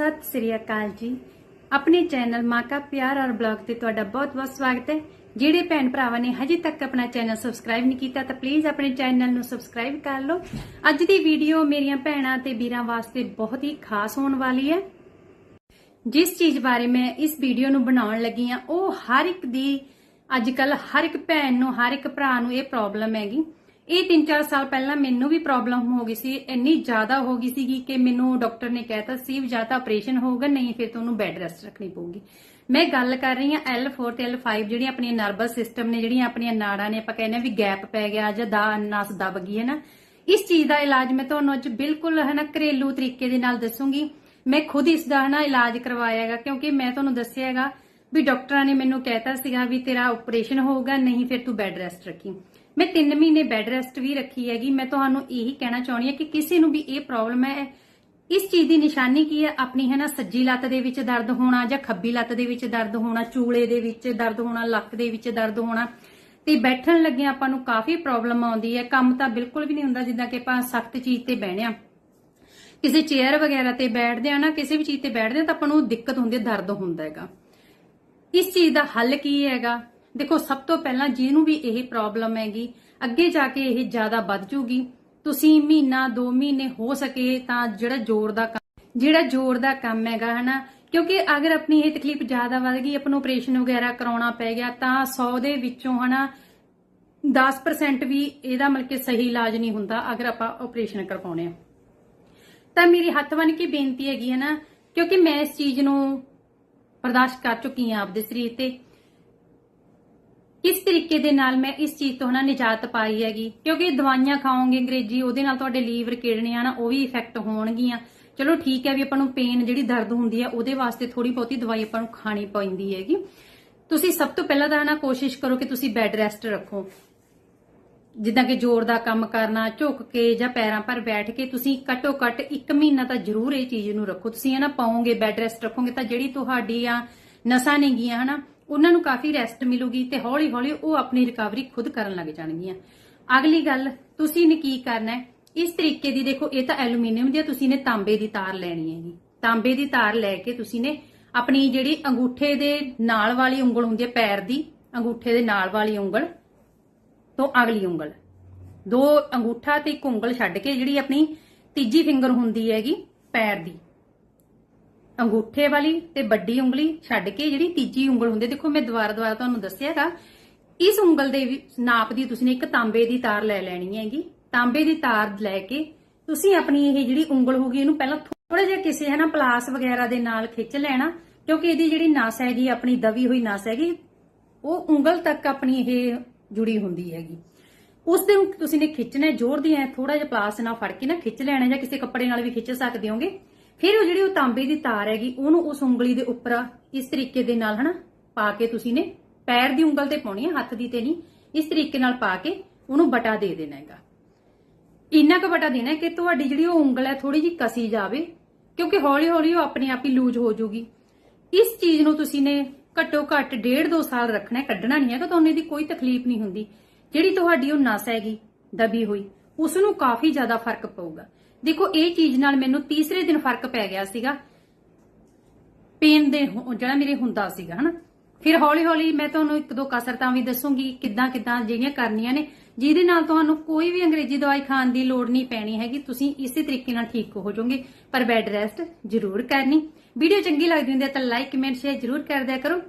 ਸਤਿ ਸ੍ਰੀ ਅਕਾਲ ਜੀ। ਆਪਣੇ ਚੈਨਲ ਮਾਂ ਪਿਆਰ ਔਰ ਬਲੌਗ ਤੇ ਤੁਹਾਡਾ ਬਹੁਤ-ਬਹੁਤ ਸਵਾਗਤ ਹੈ। ਜਿਹੜੇ ਭੈਣ ਭਰਾਵਾਂ ਨੇ ਹਜੇ ਤੱਕ ਆਪਣਾ ਚੈਨਲ ਸਬਸਕ੍ਰਾਈਬ ਨਹੀਂ ਕੀਤਾ, ਤਾਂ ਪਲੀਜ਼ ਆਪਣੇ ਚੈਨਲ ਨੂੰ ਸਬਸਕ੍ਰਾਈਬ ਕਰ ਲਓ। ਅੱਜ ਦੀ ਵੀਡੀਓ ਮੇਰੀਆਂ ਭੈਣਾਂ ਤੇ ਵੀਰਾਂ ਵਾਸਤੇ ਬਹੁਤ ਹੀ ਖਾਸ ਹੋਣ ਵਾਲੀ ਹੈ। ਜਿਸ ਚੀਜ਼ ਬਾਰੇ ਮੈਂ ਇਸ ਵੀਡੀਓ ਨੂੰ ਬਣਾਉਣ ਲੱਗੀ ਆ ਉਹ ਹਰ ਇੱਕ ਦੀ, ਅੱਜ ਕੱਲ ਹਰ ਇੱਕ ਭੈਣ ਨੂੰ, ਹਰ ਇੱਕ ਭਰਾ ਨੂੰ ਇਹ ਪ੍ਰੋਬਲਮ ਹੈਗੀ। ਇਹ 3-4 ਸਾਲ ਪਹਿਲਾਂ ਮੈਨੂੰ ਵੀ ਪ੍ਰੋਬਲਮ ਹੋ ਗਈ ਸੀ, ਇੰਨੀ ਜ਼ਿਆਦਾ ਹੋ ਗਈ ਸੀਗੀ ਕਿ ਮੈਨੂੰ ਡਾਕਟਰ ਨੇ ਕਹਿਤਾ ਸੀ ਜਾਂ ਤਾਂ ਆਪਰੇਸ਼ਨ ਹੋਊਗਾ, ਨਹੀਂ ਫਿਰ ਤੁਹਾਨੂੰ ਬੈੱਡ ਰੈਸਟ ਰੱਖਣੀ ਪਊਗੀ। ਮੈਂ ਗੱਲ ਕਰ ਰਹੀ ਹਾਂ L4 ਤੇ L5 ਜਿਹੜੀਆਂ ਆਪਣੀਆਂ ਨਰਵਸ ਸਿਸਟਮ ਨੇ, ਜਿਹੜੀਆਂ ਆਪਣੀਆਂ ਨਾੜਾਂ ਨੇ, ਆਪਾਂ ਕਹਿੰਦੇ ਆ ਵੀ ਗੈਪ ਪੈ ਗਿਆ ਜਾਂ ਦਾ ਨਸ ਦਬ ਗਈ ਹੈ ਨਾ। ਇਸ ਚੀਜ਼ ਦਾ ਇਲਾਜ ਮੈਂ ਤੁਹਾਨੂੰ ਅੱਜ ਬਿਲਕੁਲ ਹੈ ਘਰੇਲੂ ਤਰੀਕੇ ਦੇ ਨਾਲ ਦੱਸੂਗੀ। ਮੈਂ ਖੁਦ ਇਸ ਦਾ ਹੈ ਇਲਾਜ ਕਰਵਾਇਆ ਕਿਉਂਕਿ ਮੈਂ ਤੁਹਾਨੂੰ ਦੱਸਿਆ ਹੈਗਾ ਵੀ ਡਾਕਟਰਾਂ ਨੇ ਮੈਨੂੰ ਕਹਿਤਾ ਸੀਗਾ ਵੀ ਤੇਰਾ ਆਪਰੇਸ਼ਨ ਹੋਊਗਾ, ਨਹੀਂ ਫਿਰ ਤੂੰ ਬੈੱਡ ਰੈਸਟ ਰੱਖੀ। ਮੈਂ 3 ਮਹੀਨੇ ਬੈੱਡ ਰੈਸਟ ਵੀ ਰੱਖੀ ਹੈਗੀ। ਮੈਂ ਤੁਹਾਨੂੰ ਇਹੀ ਕਹਿਣਾ ਚਾਹੁੰਦੀ ਹਾਂ ਕਿ ਕਿਸੇ ਨੂੰ ਵੀ ਇਹ ਪ੍ਰੋਬਲਮ ਹੈ, ਇਸ ਚੀਜ਼ ਦੀ ਨਿਸ਼ਾਨੀ ਕੀ ਹੈ? ਆਪਣੀ ਹੈ ਨਾ ਸੱਜੀ ਲੱਤ ਦੇ ਵਿੱਚ ਦਰਦ ਹੋਣਾ ਜਾਂ ਖੱਬੀ ਲੱਤ ਦੇ ਵਿੱਚ ਦਰਦ ਹੋਣਾ, ਚੂਲੇ ਦੇ ਵਿੱਚ ਦਰਦ ਹੋਣਾ, ਲੱਕ ਦੇ ਵਿੱਚ ਦਰਦ ਹੋਣਾ, ਤੇ ਬੈਠਣ ਲੱਗੇ ਆਪਾਂ ਨੂੰ ਕਾਫੀ ਪ੍ਰੋਬਲਮ ਆਉਂਦੀ ਹੈ। ਕੰਮ ਤਾਂ ਬਿਲਕੁਲ ਵੀ ਨਹੀਂ ਹੁੰਦਾ ਜਿੱਦਾਂ ਕਿ ਆਪਾਂ ਸਖਤ ਚੀਜ਼ ਤੇ ਬਹਿਣੇ ਆ ਕਿਸੇ ਚੇਅਰ ਵਗੈਰਾ ਤੇ ਬੈਠਦੇ ਆ ਨਾ, ਕਿਸੇ ਵੀ ਚੀਜ਼ ਤੇ ਬੈਠਦੇ ਆ ਤਾਂ ਆਪਾਂ ਨੂੰ ਦਿੱਕਤ ਹੁੰਦੀ ਹੈ, ਦਰਦ ਹੁੰਦਾ ਹੈਗਾ। ਇਸ ਚੀਜ਼ ਦਾ ਹੱਲ ਕੀ ਹੈਗਾ? ਦੇਖੋ, ਸਭ ਤੋਂ ਪਹਿਲਾਂ ਜਿਹਨੂੰ ਵੀ ਇਹ ਪ੍ਰੋਬਲਮ ਹੈਗੀ, ਅੱਗੇ ਜਾ ਕੇ ਇਹ ਜ਼ਿਆਦਾ ਵੱਧ ਜੂਗੀ। ਤੁਸੀਂ ਮਹੀਨਾ 2 ਮਹੀਨੇ ਹੋ ਸਕੇ ਤਾਂ ਜਿਹੜਾ ਜ਼ੋਰ ਦਾ ਕੰਮ ਜਿਹੜਾ ਜ਼ੋਰ ਦਾ ਕੰਮ ਹੈਗਾ, ਹਨਾ? ਕਿਉਂਕਿ ਅਗਰ ਆਪਣੀ ਇਹ ਤਕਲੀਫ ਜ਼ਿਆਦਾ ਵੱਧ ਗਈ, ਆਪਾਂ ਨੂੰ ਆਪਰੇਸ਼ਨ ਵਗੈਰਾ ਕਰਾਉਣਾ ਪੈ ਗਿਆ, ਤਾਂ 100 ਦੇ ਵਿੱਚੋਂ, ਹਨਾ 10% ਵੀ ਇਹਦਾ ਮਤਲਬ ਕਿ ਸਹੀ ਇਲਾਜ ਨਹੀਂ ਹੁੰਦਾ ਅਗਰ ਆਪਾਂ ਆਪਰੇਸ਼ਨ ਕਰਵਾਉਣੇ ਆ। ਤਾਂ ਮੇਰੀ ਹੱਥ ਬਨ ਕੇ ਬੇਨਤੀ ਹੈਗੀ ਹੈ ਨਾ ਕਿਉਂਕਿ ਮੈਂ ਇਸ ਚੀਜ਼ ਨੂੰ ਬਰਦਾਸ਼ਤ ਕਰ ਚੁੱਕੀ ਆ ਆਪਦੇ ਸਰੀਰ ਤੇ। ਕਿਸ ਤਰੀਕੇ ਦੇ ਨਾਲ ਮੈਂ ਇਸ ਚੀਜ਼ ਤੋਂ ਹਨਾ ਨਿਜਾਤ ਪਾਈ ਹੈਗੀ? ਕਿਉਂਕਿ ਦਵਾਈਆਂ ਖਾਓਗੇ ਅੰਗਰੇਜ਼ੀ, ਉਹਦੇ ਨਾਲ ਤੁਹਾਡੇ ਲੀਵਰ ਕਿਡਨੀਆਂ ਨਾ, ਉਹ ਵੀ ਇਫੈਕਟ ਹੋਣਗੀਆਂ। ਚਲੋ ਠੀਕ ਹੈ ਵੀ ਆਪਾਂ ਨੂੰ ਪੇਨ ਜਿਹੜੀ ਦਰਦ ਹੁੰਦੀ ਹੈ ਉਹਦੇ ਵਾਸਤੇ ਥੋੜੀ ਬਹੁਤੀ ਦਵਾਈ ਆਪਾਂ ਨੂੰ ਖਾਣੀ ਪੈਂਦੀ ਹੈਗੀ। ਤੁਸੀਂ ਸਭ ਤੋਂ ਪਹਿਲਾਂ ਤਾਂ ਨਾ ਕੋਸ਼ਿਸ਼ ਕਰੋ ਕਿ ਤੁਸੀਂ ਬੈੱਡ ਰੈਸਟ ਰੱਖੋ। ਜਿੱਦਾਂ ਕਿ ਜ਼ੋਰ ਦਾ ਕੰਮ ਕਰਨਾ, ਝੁੱਕ ਕੇ ਜਾਂ ਪੈਰਾਂ ਪਰ ਬੈਠ ਕੇ ਤੁਸੀਂ ਘੱਟੋ ਘੱਟ 1 ਮਹੀਨਾ ਤਾਂ ਜ਼ਰੂਰ ਇਹ ਚੀਜ਼ ਨੂੰ ਰੱਖੋ। ਤੁਸੀਂ ਇਹ ਨਾ ਪਾਓਗੇ ਬੈੱਡ ਰੈਸਟ ਰੱਖੋਗੇ ਤਾਂ ਜਿਹੜੀ ਤੁਹਾਡੀ ਆ ਨਸਾਂ ਨੇਗੀਆਂ ਹਨਾ ਉਹਨਾਂ ਨੂੰ ਕਾਫੀ ਰੈਸਟ ਮਿਲੂਗੀ ਤੇ ਹੌਲੀ ਹੌਲੀ ਉਹ ਆਪਣੀ ਰਿਕਵਰੀ ਖੁਦ ਕਰਨ ਲੱਗ ਜਾਣਗੀਆਂ। ਅਗਲੀ ਗੱਲ, ਤੁਸੀਂ ਨੇ ਕੀ ਕਰਨਾ ਹੈ? ਇਸ ਤਰੀਕੇ ਦੀ ਦੇਖੋ, ਇਹ ਤਾਂ ਐਲੂਮੀਨੀਅਮ ਦੀ ਹੈ ਤੁਸੀਂ ਨੇ ਤਾਂਬੇ ਦੀ ਤਾਰ ਲੈਣੀ ਹੈਗੀ ਤਾਂਬੇ ਦੀ ਤਾਰ ਲੈ ਕੇ ਤੁਸੀਂ ਨੇ ਆਪਣੀ ਜਿਹੜੀ ਅੰਗੂਠੇ ਦੇ ਨਾਲ ਵਾਲੀ ਉਂਗਲ ਹੁੰਦੀ ਹੈ, ਪੈਰ ਦੀ, ਅੰਗੂਠੇ ਦੇ ਨਾਲ ਵਾਲੀ ਉਂਗਲ ਤੋਂ ਅਗਲੀ ਉਂਗਲ। ਦੋ ਅੰਗੂਠਾ ਤੇ ਇੱਕ ਉਂਗਲ ਛੱਡ ਕੇ ਜਿਹੜੀ ਆਪਣੀ ਤੀਜੀ ਫਿੰਗਰ ਹੁੰਦੀ ਹੈਗੀ, ਪੈਰ ਦੀ। ਅੰਗੂਠੇ ਵਾਲੀ ਤੇ ਵੱਡੀ ਉਂਗਲੀ ਛੱਡ ਕੇ ਜਿਹੜੀ ਤੀਜੀ ਉਂਗਲ ਹੁੰਦੀ ਦੇਖੋ ਮੈਂ ਦੁਬਾਰਾ ਦੁਬਾਰਾ ਤੁਹਾਨੂੰ ਦੱਸਿਆਗਾ ਇਸ ਉਂਗਲ ਦੇ ਨਾਪ ਦੀ ਤੁਸੀਂ ਨੇ ਇੱਕ ਤਾਂਬੇ ਦੀ ਤਾਰ ਲੈ ਲੈਣੀ ਹੈਗੀ। ਤਾਂਬੇ ਦੀ ਤਾਰ ਲੈ ਕੇ ਤੁਸੀਂ ਆਪਣੀ ਇਹ ਜਿਹੜੀ ਉਂਗਲ ਹੋਗੀ ਇਹਨੂੰ ਪਹਿਲਾਂ ਥੋੜਾ ਜਿਹਾ ਕਿਸੇ ਹੈ ਨਾ ਪਲਾਸ ਵਗੈਰਾ ਦੇ ਨਾਲ ਖਿੱਚ ਲੈਣਾ, ਕਿਉਂਕਿ ਇਹਦੀ ਜਿਹੜੀ ਨਸ ਹੈਗੀ, ਆਪਣੀ ਦਵੀ ਹੋਈ ਨਸ ਹੈਗੀ, ਉਹ ਉਂਗਲ ਤੱਕ ਆਪਣੀ ਇਹ ਜੁੜੀ ਹੁੰਦੀ ਹੈਗੀ। ਉਸ ਦਿਨ ਤੁਸੀਂ ਨੇ ਖਿੱਚਣਾ ਜ਼ੋਰ ਦੀ ਐ ਥੋੜਾ ਜਿਹਾ ਪਲਾਸ ਨਾਲ ਫੜ ਕੇ ਨਾ ਖਿੱਚ ਲੈਣਾ, ਜਾਂ ਕਿਸੇ ਕੱਪੜੇ ਨਾਲ ਵੀ ਖਿੱਚ ਸਕਦੇ ਹੋਗੇ। ਫਿਰ ਉਹ ਜਿਹੜੀ ਉਹ ਤਾਂਬੇ ਦੀ ਤਾਰ ਹੈਗੀ, ਉਹਨੂੰ ਉਸ ਉਂਗਲੀ ਦੇ ਉੱਪਰ ਇਸ ਤਰੀਕੇ ਦੇ ਨਾਲ, ਹਨਾ, ਪਾ ਕੇ ਤੁਸੀਂ ਨੇ ਪੈਰ ਦੀ ਉਂਗਲ ਤੇ ਪਾਉਣੀ ਹੈ ਹੱਥ ਦੀ ਤੇ ਨਹੀਂ, ਇਸ ਤਰੀਕੇ ਨਾਲ ਪਾ ਕੇ ਉਹਨੂੰ ਬਟਾ ਦੇ ਦੇਣਾ ਹੈਗਾ। ਇੰਨਾ ਕੁ ਬਟਾ ਦੇਣਾ ਕਿ ਤੁਹਾਡੀ ਜਿਹੜੀ ਉਹ ਉਂਗਲ ਹੈ ਥੋੜੀ ਜਿਹੀ ਕਸੀ ਜਾਵੇ, ਕਿਉਂਕਿ ਹੌਲੀ ਹੌਲੀ ਉਹ ਆਪਣੇ ਆਪ ਹੀ ਲੂਜ਼ ਹੋ ਜਾਊਗੀ ਇਸ ਚੀਜ਼ ਨੂੰ ਤੁਸੀਂ ਨੇ ਘੱਟੋ ਘੱਟ ਡੇਢ ਦੋ ਸਾਲ ਰੱਖਣਾ ਕੱਢਣਾ ਨਹੀਂ ਹੈਗਾ, ਤੁਹਾਨੂੰ ਇਹਦੀ ਕੋਈ ਤਕਲੀਫ ਨਹੀਂ ਹੁੰਦੀ। ਜਿਹੜੀ ਤੁਹਾਡੀ ਉਹ ਨਸ ਹੈਗੀ, ਦਬੀ ਹੋਈ, ਉਸ ਨੂੰ ਕਾਫੀ ਜ਼ਿਆਦਾ ਫ਼ਰਕ ਪਊਗਾ। ਦੇਖੋ, ਇਹ ਚੀਜ਼ ਨਾਲ ਮੈਨੂੰ ਤੀਸਰੇ ਦਿਨ ਫ਼ਰਕ ਪੈ ਗਿਆ ਸੀਗਾ। ਪੇਨ ਦੇ ਜਿਹੜਾ ਮੇਰੇ ਹੁੰਦਾ ਸੀਗਾ, ਹਨਾ? ਫਿਰ ਹੌਲੀ ਹੌਲੀ ਮੈਂ ਤੁਹਾਨੂੰ ਇੱਕ ਦੋ ਕਸਰਤਾਂ ਵੀ ਦੱਸੂਗੀ, ਕਿੱਦਾਂ ਕਿੱਦਾਂ ਜਿਹੜੀਆਂ ਕਰਨੀਆਂ ਨੇ, ਜਿਹਦੇ ਨਾਲ ਤੁਹਾਨੂੰ ਕੋਈ ਵੀ ਅੰਗਰੇਜ਼ੀ ਦਵਾਈ ਖਾਣ ਦੀ ਲੋੜ ਨਹੀਂ ਪੈਣੀ ਹੈਗੀ, ਤੁਸੀਂ ਇਸੇ ਤਰੀਕੇ ਨਾਲ ਠੀਕ ਹੋ ਜਾਓਗੇ, ਪਰ ਬੈਡ ਰੈਸਟ ਜ਼ਰੂਰ ਕਰਨੀ। ਵੀਡੀਓ ਚੰਗੀ ਲੱਗਦੀ ਹੁੰਦੀ ਹੈ ਤਾਂ ਲਾਈਕ, ਕਮੈਂਟ, ਸ਼ੇਅਰ ਜ਼ਰੂਰ ਕਰ ਦਿਆ ਕਰੋ।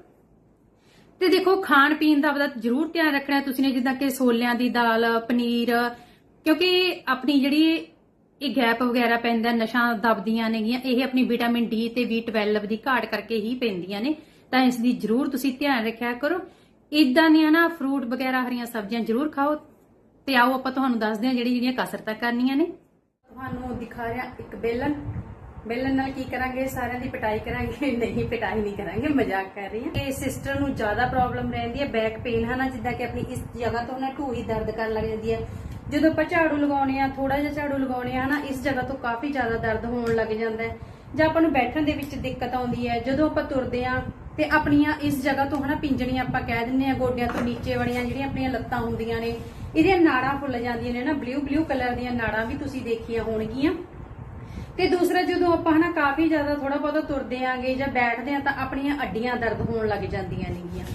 ਤੇ ਦੇਖੋ ਖਾਣ ਪੀਣ ਦਾ ਆਪਦਾ ਜ਼ਰੂਰ ਧਿਆਨ ਰੱਖਣਾ ਤੁਸੀਂ ਨੇ ਜਿੱਦਾਂ ਕਿ ਛੋਲਿਆਂ ਦੀ ਦਾਲ, ਪਨੀਰ, ਕਿਉਂਕਿ ਆਪਣੀ ਜਿਹੜੀ ਇਹ ਗੈਪ ਵਗੈਰਾ ਪੈਂਦਾ, ਨਸ਼ਾਂ ਦਬਦੀਆਂ ਨੇਗੀਆਂ, ਇਹ ਆਪਣੀ ਵਿਟਾਮਿਨ ਡੀ ਤੇ B12 ਦੀ ਘਾਟ ਕਰਕੇ ਹੀ ਪੈਂਦੀਆਂ ਨੇ। ਤਾਂ ਇਸ ਦੀ ਜ਼ਰੂਰ ਤੁਸੀਂ ਧਿਆਨ ਰੱਖਿਆ ਕਰੋ। ਇਦਾਂ ਦੀਆਂ ਨਾ ਫਰੂਟ ਵਗੈਰਾ ਹਰੀਆਂ ਸਬਜ਼ੀਆਂ ਜ਼ਰੂਰ ਖਾਓ ਤੇ ਆਓ ਆਪਾਂ ਤੁਹਾਨੂੰ ਦੱਸਦੇ ਹਾਂ ਜਿਹੜੀ ਜਿਹੜੀਆਂ ਕਸਰਤਾਂ ਕਰਨੀਆਂ ਨੇ। ਤੁਹਾਨੂੰ ਦਿਖਾ ਰਿਹਾ ਇੱਕ ਬੇਲਨ। ਬੇਲਨ ਨਾਲ ਕੀ ਕਰਾਂਗੇ? ਸਾਰਿਆਂ ਦੀ ਪਟਾਈ ਕਰਾਂਗੇ, ਨਹੀਂ ਪਟਾਈ ਨਹੀਂ ਕਰਾਂਗੇ, ਮਜ਼ਾਕ ਕਰ ਰਹੀ ਹਾਂ। ਇਹ ਸਿਸਟਰ ਨੂੰ ਜ਼ਿਆਦਾ ਪ੍ਰੋਬਲਮ ਰਹਿੰਦੀ ਹੈ ਬੈਕ ਪੇਨ ਹੈ ਨਾ, ਜਿੱਦਾਂ ਕਿ ਆਪਣੀ ਇਸ ਜਗ੍ਹਾ ਤੋਂ ਨਾ ਢੂਹੀ ਦਰਦ ਕਰਨ ਲੱਗ ਜਾਂਦੀ ਹੈ। ਜਦੋਂ ਆਪਾਂ ਝਾੜੂ ਲਗਾਉਣੇ ਆ ਥੋੜਾ ਜਿਹਾ ਝਾੜੂ ਲਗਾਉਣੇ ਆ ਨਾ ਇਸ ਜਗ੍ਹਾ ਤੋਂ ਕਾਫੀ ਜ਼ਿਆਦਾ ਦਰਦ ਹੋਣ ਲੱਗ ਜਾਂਦਾ ਹੈ। ਜਾਂ ਆਪਾਂ ਨੂੰ ਬੈਠਣ ਦੇ ਵਿੱਚ ਦਿੱਕਤ ਆਉਂਦੀ ਹੈ, ਜਦੋਂ ਆਪਾਂ ਤੁਰਦੇ ਆ, ਤੇ ਆਪਣੀਆਂ ਇਸ ਜਗ੍ਹਾ ਤੋਂ, ਹਨਾ, ਪਿੰਜਣੀਆਂ ਆਪਾਂ ਕਹਿ ਦਿੰਦੇ ਆ, ਗੋਡਿਆਂ ਤੋਂ ਨੀਚੇ ਵਾਲੀਆਂ ਜਿਹੜੀਆਂ ਆਪਣੀਆਂ ਲੱਤਾਂ ਹੁੰਦੀਆਂ ਨੇ, ਇਹਦੀਆਂ ਨਾੜਾਂ ਫੁੱਲ ਜਾਂਦੀਆਂ ਨੇ ਨਾ ਬਲੂ ਬਲੂ ਕਲਰ ਦੀਆਂ ਨਾੜਾਂ ਵੀ ਤੁਸੀਂ ਦੇਖੀਆਂ ਹੋਣਗੀਆਂ। ਤੇ ਦੂਸਰਾ, ਜਦੋਂ ਆਪਾਂ, ਹਨਾ, ਕਾਫੀ ਜ਼ਿਆਦਾ ਥੋੜਾ ਬਹੁਤਾ ਤੁਰਦੇ ਆਂਗੇ ਜਾਂ ਬੈਠਦੇ ਆਂ, ਤਾਂ ਆਪਣੀਆਂ ਅੱਡੀਆਂ ਦਰਦ ਹੋਣ ਲੱਗ ਜਾਂਦੀਆਂ ਨੇਗੀਆਂ।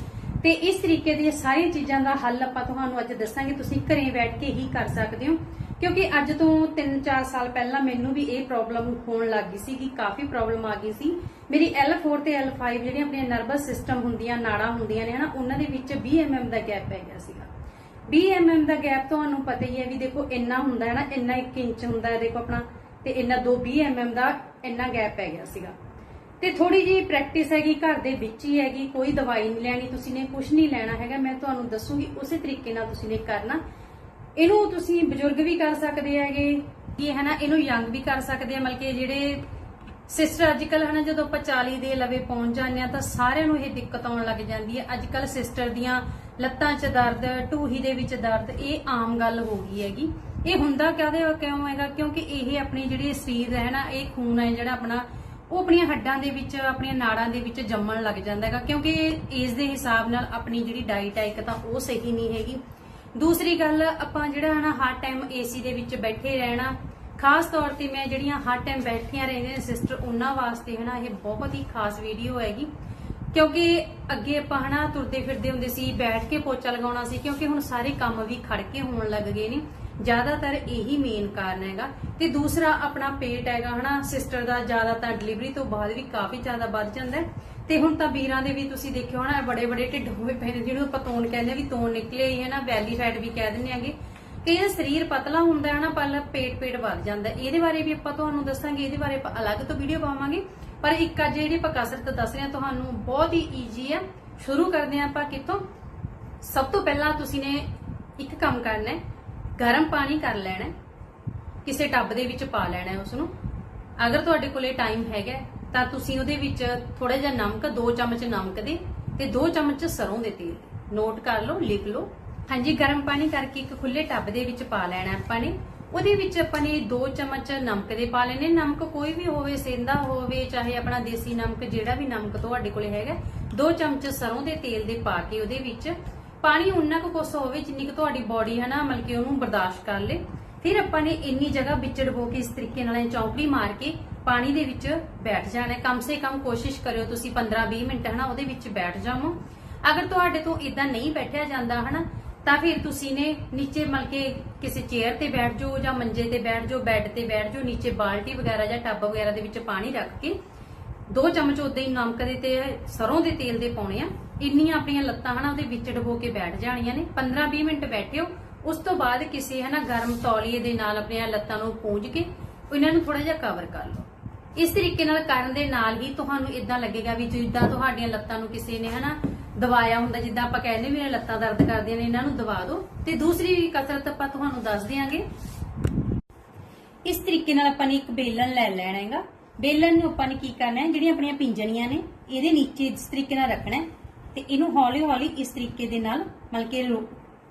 ਤੇ ਇਸ ਤਰੀਕੇ ਦੀਆਂ ਸਾਰੀਆਂ ਚੀਜ਼ਾਂ ਦਾ ਹੱਲ ਆਪਾਂ ਤੁਹਾਨੂੰ ਅੱਜ ਦੱਸਾਂਗੇ। ਤੁਸੀਂ ਘਰੇ ਬੈਠ ਕੇ ਹੀ ਕਰ ਸਕਦੇ ਹੋ। ਕਿਉਂਕਿ ਅੱਜ ਤੋਂ 3-4 ਸਾਲ ਪਹਿਲਾਂ ਮੈਨੂੰ ਵੀ ਇਹ ਪ੍ਰੋਬਲਮ ਹੋਣ ਲੱਗ ਗਈ ਸੀ ਕਿ ਕਾਫੀ ਪ੍ਰੋਬਲਮ ਆ ਗਈ ਸੀ। ਮੇਰੀ L4 ਤੇ L5 ਜਿਹੜੀਆਂ ਆਪਣੀਆਂ ਨਰਵਸ ਸਿਸਟਮ ਹੁੰਦੀਆਂ, ਨਾੜਾਂ ਹੁੰਦੀਆਂ ਨੇ ਹਨਾ, ਉਹਨਾਂ ਦੇ ਵਿੱਚ 20 mm ਦਾ ਗੈਪ ਪੈ ਗਿਆ ਸੀਗਾ। 20 mm ਦਾ ਗੈਪ ਤੁਹਾਨੂੰ ਪਤਾ ਹੀ ਹੈ ਵੀ ਦੇਖੋ ਇੰਨਾ ਹੁੰਦਾ ਹੈ ਨਾ, ਇੰਨਾ 1 ਇੰਚ ਹੁੰਦਾ ਹੈ, ਦੇਖੋ ਆਪਣਾ, ਤੇ ਇੰਨਾ 2 20 mm ਦਾ ਇੰਨਾ ਗੈਪ ਪੈ ਗਿਆ ਸੀਗਾ। ਤੇ ਥੋੜੀ ਜੀ ਪ੍ਰੈਕਟਿਸ ਹੈਗੀ, ਘਰ ਦੇ ਵਿੱਚ ਹੀ ਹੈਗੀ, ਕੋਈ ਦਵਾਈ ਨਹੀਂ ਲੈਣੀ, ਤੁਸੀਂ ਨੇ ਕੁਝ ਨਹੀਂ ਲੈਣਾ ਹੈਗਾ, ਮੈਂ ਤੁਹਾਨੂੰ ਦੱਸੂਗੀ, ਉਸੇ ਤਰੀਕੇ ਨਾਲ ਤੁਸੀਂ ਨੇ ਕਰਨਾ। ਇਹਨੂੰ ਤੁਸੀਂ ਬਜ਼ੁਰਗ ਵੀ ਕਰ ਸਕਦੇ ਹੈਗੇ, ਇਹ ਹੈ ਨਾ ਇਹਨੂੰ ਯੰਗ ਵੀ ਕਰ ਸਕਦੇ ਆ, ਮਤਲਬ ਕਿ ਜਿਹੜੇ ਸਿਸਟਰ ਅੱਜਕੱਲ ਹਨਾ, ਜਦੋਂ ਆਪਾਂ 40 ਦੇ ਲਵੇ ਪਹੁੰਚ ਜਾਂਦੇ ਆ, ਤਾਂ ਸਾਰਿਆਂ ਨੂੰ ਇਹ ਦਿੱਕਤ ਆਉਣ ਲੱਗ ਜਾਂਦੀ ਹੈ। ਅੱਜ ਕੱਲ ਸਿਸਟਰ ਦੀਆਂ ਲੱਤਾਂ 'ਚ ਦਰਦ ਟੂਹੀ ਦੇ ਵਿੱਚ ਦਰਦ, ਇਹ ਆਮ ਗੱਲ ਹੋ ਗਈ ਹੈਗੀ। ਇਹ ਹੁੰਦਾ ਕਾਹਦੇ ਕਿਉਂ ਹੈਗਾ? ਕਿਉਂਕਿ ਇਹ ਆਪਣੀ ਜਿਹੜੀ ਸਰੀਰ ਹੈ ਨਾ ਇਹ ਖੂਨ ਹੈ ਜਿਹੜਾ ਆਪਣਾ ਉਹ ਆਪਣੀਆਂ ਹੱਡਾਂ ਦੇ ਵਿੱਚ, ਆਪਣੀਆਂ ਨਾੜਾਂ ਦੇ ਵਿੱਚ ਜੰਮਣ ਲੱਗ ਜਾਂਦਾ ਹੈਗਾ, ਕਿਉਂਕਿ ਏਜ ਦੇ ਹਿਸਾਬ ਨਾਲ ਆਪਣੀ ਜਿਹੜੀ ਡਾਈਟ ਹੈ, ਇੱਕ ਤਾਂ ਉਹ ਸਹੀ ਨਹੀਂ ਹੈਗੀ। ਦੂਸਰੀ ਗੱਲ, ਆਪਾਂ ਜਿਹੜਾ ਹੈ ਹਰ ਟਾਈਮ ਏਸੀ ਦੇ ਵਿੱਚ ਬੈਠੇ ਰਹਿਣਾ, ਖਾਸ ਤੌਰ ਤੇ ਮੈਂ ਜਿਹੜੀਆਂ ਹਰ ਟਾਈਮ ਬੈਠੀਆਂ ਰਹਿੰਦੀਆਂ ਸਿਸਟਰ ਉਹਨਾਂ ਵਾਸਤੇ ਹਨਾ ਇਹ ਬਹੁਤ ਹੀ ਖਾਸ ਵੀਡੀਓ ਹੈਗੀ। ਕਿਉਂਕਿ ਅੱਗੇ ਆਪਾਂ ਹਨਾ ਤੁਰਦੇ ਫਿਰਦੇ ਹੁੰਦੇ ਸੀ, ਬੈਠ ਕੇ ਪੋਚਾ ਲਗਾਉਣਾ ਸੀ, ਕਿਉਂਕਿ ਹੁਣ ਸਾਰੇ ਕੰਮ ਵੀ ਖੜ ਕੇ ਹੋਣ ਲੱਗ ਗਏ ਨੇ। ਜ਼ਿਆਦਾਤਰ ਇਹੀ ਮੇਨ ਕਾਰਨ ਹੈਗਾ। ਤੇ ਦੂਸਰਾ ਆਪਣਾ ਪੇਟ ਹੈਗਾ, ਹਨਾ ਸਿਸਟਰ ਦਾ ਜ਼ਿਆਦਾਤਰ ਡਿਲੀਵਰੀ ਤੋਂ ਬਾਅਦ ਵੀ ਕਾਫੀ ਜ਼ਿਆਦਾ ਵੱਧ ਜਾਂਦਾ ਤੇ ਹੁਣ ਤਾਂ ਵੀਰਾਂ ਦੇ ਵੀ ਤੁਸੀਂ ਦੇਖਿਓ, ਹਨਾ ਬੜੇ ਬੜੇ ਢਿੱਡ ਹੋਏ ਪਏ ਨੇ, ਜਿਹਨੂੰ ਆਪਾਂ ਤੋਨ ਕਹਿੰਦੇ ਵੀ ਤੋਨ ਨਿਕਲੇ ਹੀ ਹੈ ਵੈਲੀ ਫੈਟ ਵੀ ਕਹਿ ਦਿੰਦੇ ਆਂਗੇ ਕਈ ਵਾਰ ਸਰੀਰ ਪਤਲਾ ਹੁੰਦਾ ਹੈ ਨਾ, ਪਰ ਪੇਟ ਪੇਟ ਵੱਧ ਜਾਂਦਾ ਇਹਦੇ ਬਾਰੇ ਵੀ ਆਪਾਂ ਤੁਹਾਨੂੰ ਦੱਸਾਂਗੇ, ਇਹਦੇ ਬਾਰੇ ਆਪਾਂ ਅਲੱਗ ਤੋਂ ਵੀਡੀਓ ਪਾਵਾਂਗੇ। ਪਰ ਇੱਕ ਅੱਜ ਜਿਹੜੀ ਆਪਾਂ ਕਸਰਤ ਦੱਸ ਰਹੇ ਹਾਂ, ਤੁਹਾਨੂੰ ਬਹੁਤ ਹੀ ਈਜ਼ੀ ਆ ਸ਼ੁਰੂ ਕਰਦੇ ਹਾਂ ਆਪਾਂ ਕਿੱਥੋਂ? ਸਭ ਤੋਂ ਪਹਿਲਾਂ ਤੁਸੀਂ ਨੇ ਇੱਕ ਕੰਮ ਕਰਨਾ ਹੈ ਗਰਮ ਪਾਣੀ ਕਰ ਲੈਣਾ ਕਿਸੇ ਟੱਬ ਦੇ ਵਿੱਚ ਪਾ ਲੈਣਾ ਹੈ ਉਸ ਨੂੰ ਅਗਰ ਤੁਹਾਡੇ ਕੋਲੇ ਟਾਈਮ ਹੈਗਾ ਤਾਂ ਤੁਸੀਂ ਉਹਦੇ ਵਿੱਚ ਥੋੜਾ ਜਿਹਾ ਨਮਕ 2 ਚਮਚ ਨਮਕ ਦੇ ਤੇ 2 ਚਮਚ ਸਰੋਂ ਦੇ ਤੇਲ ਨੋਟ ਕਰ ਲਓ, ਲਿਖ ਲਓ। ਹਾਂਜੀ, ਗਰਮ ਪਾਣੀ ਕਰਕੇ ਇੱਕ ਖੁੱਲੇ ਟੱਬ ਦੇ ਵਿੱਚ ਪਾ ਲੈਣਾ ਆਪਾਂ ਨੇ। ਉਹਦੇ ਵਿੱਚ ਆਪਾਂ ਨੇ 2 ਚਮਚ ਨਮਕ ਦੇ ਪਾ ਲੈਣੇ। ਨਮਕ ਕੋਈ ਵੀ ਹੋਵੇ, ਸੇਂਦਾ ਹੋਵੇ, ਚਾਹੇ ਆਪਣਾ ਦੇਸੀ ਨਮਕ, ਜਿਹੜਾ ਵੀ ਨਮਕ ਤੁਹਾਡੇ ਕੋਲੇ ਹੈਗਾ 2 ਚਮਚ ਸਰੋਂ ਦੇ ਤੇਲ ਦੇ ਪਾ ਕੇ ਉਹਦੇ ਵਿੱਚ ਪਾਣੀ ਉਨਾ ਕੁ ਕੋਸਾ ਹੋਵੇ ਜਿੰਨੀ ਕੁ ਤੁਹਾਡੀ ਬਾਡੀ ਹੈ ਨਾ, ਮਤਲਬ ਕਿ ਉਹਨੂੰ ਬਰਦਾਸ਼ਤ ਕਰ ਲੇ। ਫਿਰ ਆਪਾਂ ਨੇ ਇੰਨੀ ਜਗ੍ਹਾ ਵਿੱਚ ਡਬੋ ਕੇ ਇਸ ਤਰੀਕੇ ਨਾਲ ਇਹ ਚੌਂਕੜੀ ਮਾਰ ਕੇ ਪਾਣੀ ਦੇ ਵਿੱਚ ਬੈਠ ਜਾਣਾ ਕਮ ਸੇ ਕਮ ਕੋਸ਼ਿਸ਼ ਕਰਿਓ ਤੁਸੀਂ 15-20 ਮਿੰਟ, ਹਨਾ, ਉਹਦੇ ਵਿੱਚ ਬੈਠ ਜਾਵੋ। ਅਗਰ ਤੁਹਾਡੇ ਤੋਂ ਇਦਾਂ ਨਹੀਂ ਬੈਠਿਆ ਜਾਂਦਾ, ਹਨਾ, ਤਾਂ ਫਿਰ ਤੁਸੀਂ ਨੇ ਨੀਚੇ ਮਲ ਕੇ ਕਿਸੇ ਚੇਅਰ ਤੇ ਬੈਠ ਜਾਓ ਜਾਂ ਮੰਜੇ ਤੇ ਬੈਠ ਜਾਓ ਬੈੱਡ ਤੇ ਬੈਠ ਜਾਓ, ਨੀਚੇ ਬਾਲਟੀ ਵਗੈਰਾ ਜਾਂ ਟੱਬ ਵਗੈਰਾ ਦੇ ਵਿੱਚ ਪਾਣੀ ਰੱਖ ਕੇ ਦੋ ਚਮਚ ਉਦਾਂ ਹੀ ਨਮਕ ਦੇ ਤੇ ਸਰੋਂ ਦੇ ਤੇਲ ਦੇ ਪਾਉਣੇ ਆ। ਇੰਨੀਆਂ ਆਪਣੀਆਂ ਲੱਤਾਂ ਹਨਾ ਉਹਦੇ ਵਿੱਚ ਡਬੋ ਕੇ ਬੈਠ ਜਾਣੀਆਂ ਨੇ। 15-20 ਮਿੰਟ ਬੈਠਿਓ। ਉਸ ਤੋਂ ਬਾਅਦ ਕਿਸੇ ਹਨਾ ਗਰਮ ਤੌਲੀਏ ਦੇ ਨਾਲ ਆਪਣੀਆਂ ਲੱਤਾਂ ਨੂੰ ਪੂੰਝ ਕੇ ਇਹਨਾਂ ਨੂੰ ਥੋੜਾ ਜਿਹਾ ਕਵਰ ਕਰ ਲਓ। ਇਸ ਤਰੀਕੇ ਨਾਲ ਕਰਨ ਦੇ ਨਾਲ ਹੀ ਤੁਹਾਨੂੰ ਇਦਾਂ ਲੱਗੇਗਾ ਵੀ ਜਿੱਦਾਂ ਤੁਹਾਡੀਆਂ ਲੱਤਾਂ ਨੂੰ ਕਿਸੇ ਨੇ ਹਨਾ ਦਵਾਇਆ ਹੁੰਦਾ, ਜਿੱਦਾਂ ਆਪਾਂ ਕਹਿੰਦੇ ਵੀ ਲੱਤਾਂ ਦਰਦ ਕਰਦੀਆਂ ਨੇ, ਇਹਨਾਂ ਨੂੰ ਦਵਾ ਦਿਓ। ਤੇ ਦੂਸਰੀ ਕਸਰਤ ਆਪਾਂ ਤੁਹਾਨੂੰ ਦੱਸ ਦਿਆਂਗੇ। ਇਸ ਤਰੀਕੇ ਨਾਲ ਆਪਾਂ ਨੇ ਇੱਕ ਬੇਲਣ ਲੈ ਲੈਣਾ ਹੈਗਾ। ਬੇਲਣ ਨੂੰ ਆਪਾਂ ਨੇ ਕੀ ਕਰਨਾ ਹੈ? ਜਿਹੜੀਆਂ ਆਪਣੀਆਂ ਪਿੰਜਣੀਆਂ ਨੇ, ਇਹਦੇ ਨੀਚੇ ਇਸ ਤਰੀਕੇ ਨਾਲ ਰੱਖਣਾ ਹੈ ਤੇ ਇਹਨੂੰ ਹੌਲੀ ਹੌਲੀ ਇਸ ਤਰੀਕੇ ਦੇ ਨਾਲ ਮਤਲਬ ਕਿ ਰੋ-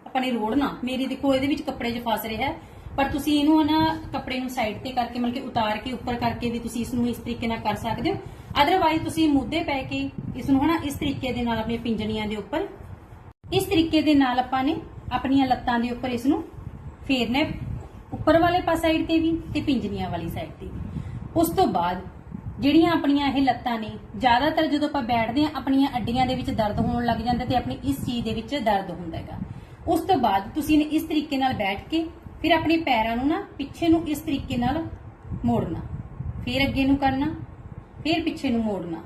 ਆਪਾਂ ਨੇ ਰੋੜਨਾ। ਮੇਰੀ ਦੇਖੋ, ਇਹਦੇ ਵਿੱਚ ਕੱਪੜੇ 'ਚ ਫਸ ਰਿਹਾ ਹੈ, ਪਰ ਤੁਸੀਂ ਇਹਨੂੰ ਨਾ ਕੱਪੜੇ ਨੂੰ ਸਾਈਡ ਤੇ ਕਰਕੇ ਮਤਲਬ ਕਿ ਉਤਾਰ ਕੇ, ਉੱਪਰ ਕਰਕੇ ਵੀ ਤੁਸੀਂ ਇਸ ਨੂੰ ਇਸ ਤਰੀਕੇ ਨਾਲ ਕਰ ਸਕਦੇ ਹੋ। ਅਦਰਵਾਈਜ਼ ਤੁਸੀਂ ਮੁੱਦੇ ਪੈ ਕੇ ਇਸ ਨੂੰ ਹਨਾ ਇਸ ਤਰੀਕੇ ਦੇ ਨਾਲ ਆਪਣੀਆਂ ਪਿੰਜਣੀਆਂ ਦੇ ਉੱਪਰ, ਇਸ ਤਰੀਕੇ ਦੇ ਨਾਲ ਆਪਾਂ ਨੇ ਆਪਣੀਆਂ ਲੱਤਾਂ ਦੇ ਉੱਪਰ ਇਸ ਨੂੰ ਫੇਰਨਾ ਉੱਪਰ ਵਾਲੇ ਪਾ ਸਾਈਡ ਤੇ ਵੀ ਤੇ ਪਿੰਜਣੀਆਂ ਵਾਲੀ ਸਾਈਡ ਤੇ ਵੀ। ਉਸ ਤੋਂ ਬਾਅਦ ਜਿਹੜੀਆਂ ਆਪਣੀਆਂ ਇਹ ਲੱਤਾਂ ਨੇ, ਜ਼ਿਆਦਾਤਰ ਜਦੋਂ ਆਪਾਂ ਬੈਠਦੇ ਆ ਆਪਣੀਆਂ ਅੱਡੀਆਂ ਦੇ ਵਿੱਚ ਦਰਦ ਹੋਣ ਲੱਗ ਜਾਂਦਾ ਤੇ ਆਪਣੀ ਇਸ ਚੀਜ਼ ਦੇ ਵਿੱਚ ਦਰਦ ਹੁੰਦਾ ਹੈਗਾ। ਉਸ ਤੋਂ ਬਾਅਦ ਤੁਸੀਂ ਨੇ ਇਸ ਤਰੀਕੇ ਨਾਲ ਬੈਠ ਕੇ ਫਿਰ ਆਪਣੇ ਪੈਰਾਂ ਨੂੰ ਨਾ ਪਿੱਛੇ ਨੂੰ ਇਸ ਤਰੀਕੇ ਨਾਲ ਮੋੜਨਾ। ਫਿਰ ਅੱਗੇ ਨੂੰ ਕਰਨਾ, ਫਿਰ ਪਿੱਛੇ ਨੂੰ ਮੋੜਨਾ।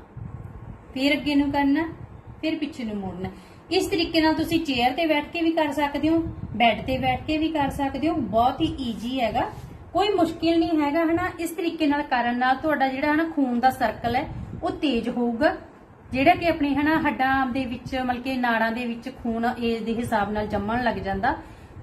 ਫਿਰ ਅੱਗੇ ਨੂੰ ਕਰਨਾ, ਫਿਰ ਪਿੱਛੇ ਨੂੰ ਮੋੜਨਾ। ਇਸ ਤਰੀਕੇ ਨਾਲ ਤੁਸੀਂ ਚੇਅਰ ਤੇ ਬੈਠ ਕੇ ਵੀ ਕਰ ਸਕਦੇ ਹੋ, ਬੈੱਡ ਤੇ ਬੈਠ ਕੇ ਵੀ ਕਰ ਸਕਦੇ ਹੋ। ਬਹੁਤ ਹੀ ਈਜ਼ੀ ਹੈਗਾ। ਕੋਈ ਮੁਸ਼ਕਿਲ ਨਹੀਂ ਹੈਗਾ, ਹਨਾ? ਇਸ ਤਰੀਕੇ ਨਾਲ ਕਰਨ ਨਾਲ ਤੁਹਾਡਾ ਜਿਹੜਾ, ਹਨਾ, ਖੂਨ ਦਾ ਸਰਕਲ ਹੈ, ਉਹ ਤੇਜ਼ ਹੋਊਗਾ, ਜਿਹੜਾ ਕਿ ਆਪਣੇ, ਹਨਾ, ਹੱਡਾਂ ਦੇ ਵਿੱਚ, ਮਤਲਬ ਕਿ ਨਾੜਾਂ ਦੇ ਵਿੱਚ ਖੂਨ ਏਜ ਦੇ ਹਿਸਾਬ ਨਾਲ ਜੰਮਣ ਲੱਗ ਜਾਂਦਾ।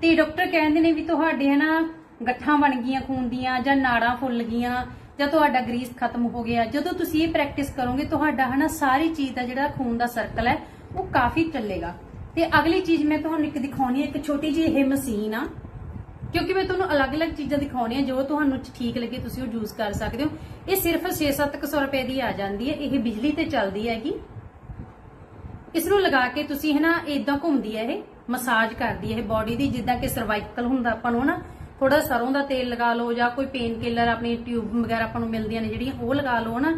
ਤੇ ਡਾਕਟਰ ਕਹਿੰਦੇ ਨੇ ਵੀ ਤੁਹਾਡੇ, ਹਨਾ, ਗੱਠਾਂ ਬਣ ਗਈਆਂ ਖੂਨ ਦੀਆਂ, ਜਾਂ ਨਾੜਾਂ ਫੁੱਲ ਗਈਆਂ, ਜਾਂ ਤੁਹਾਡਾ ਗਰੀਸ ਖਤਮ ਹੋ ਗਿਆ। ਜਦੋਂ ਤੁਸੀਂ ਇਹ ਪ੍ਰੈਕਟਿਸ ਕਰੋਗੇ, ਤੁਹਾਡਾ, ਹਨਾ, ਸਾਰੀ ਚੀਜ਼ ਦਾ ਜਿਹੜਾ ਖੂਨ ਦਾ ਸਰਕਲ ਹੈ, ਉਹ ਕਾਫੀ ਚੱਲੇਗਾ। ਤੇ ਅਗਲੀ ਚੀਜ਼ ਮੈਂ ਤੁਹਾਨੂੰ ਇੱਕ ਦਿਖਾਉਣੀ ਹੈ, ਇੱਕ ਛੋਟੀ ਜਿਹੀ ਇਹ ਮਸ਼ੀਨ ਆ। ਕਿਉਂਕਿ ਮੈਂ ਤੁਹਾਨੂੰ ਅਲੱਗ-ਅਲੱਗ ਚੀਜ਼ਾਂ ਦਿਖਾਉਣੀਆਂ, ਜੋ ਤੁਹਾਨੂੰ ਠੀਕ ਲੱਗੇ, ਤੁਸੀਂ ਉਹ ਯੂਜ਼ ਕਰ ਸਕਦੇ ਹੋ। ਇਹ ਸਿਰਫ 6-700 ਰੁਪਏ ਦੀ ਆ ਜਾਂਦੀ ਹੈ। ਇਹ ਬਿਜਲੀ ਤੇ ਚੱਲਦੀ ਹੈਗੀ। ਇਸ ਨੂੰ ਲਗਾ ਕੇ ਤੁਸੀਂ ਹਨਾ ਇਦਾਂ ਘੁੰਮਦੀ ਹੈ ਇਹ, ਮਸਾਜ ਕਰਦੀ ਹੈ ਇਹ ਬਾਡੀ ਦੀ, ਜਿੱਦਾਂ ਕਿ ਸਰਵਾਈਕਲ ਹੁੰਦਾ ਆਪਾਂ ਨੂੰ ਹਨਾ ਥੋੜਾ ਸਰੋਂ ਦਾ ਤੇਲ ਲਗਾ ਲਓ ਜਾਂ ਕੋਈ ਪੇਨ ਕਿਲਰ ਆਪਣੀ ਟਿਊਬ ਵਗੈਰਾ ਆਪਾਂ ਨੂੰ ਮਿਲਦੀਆਂ ਨੇ ਜਿਹੜੀਆਂ, ਉਹ ਲਗਾ ਲਓ ਹਨਾ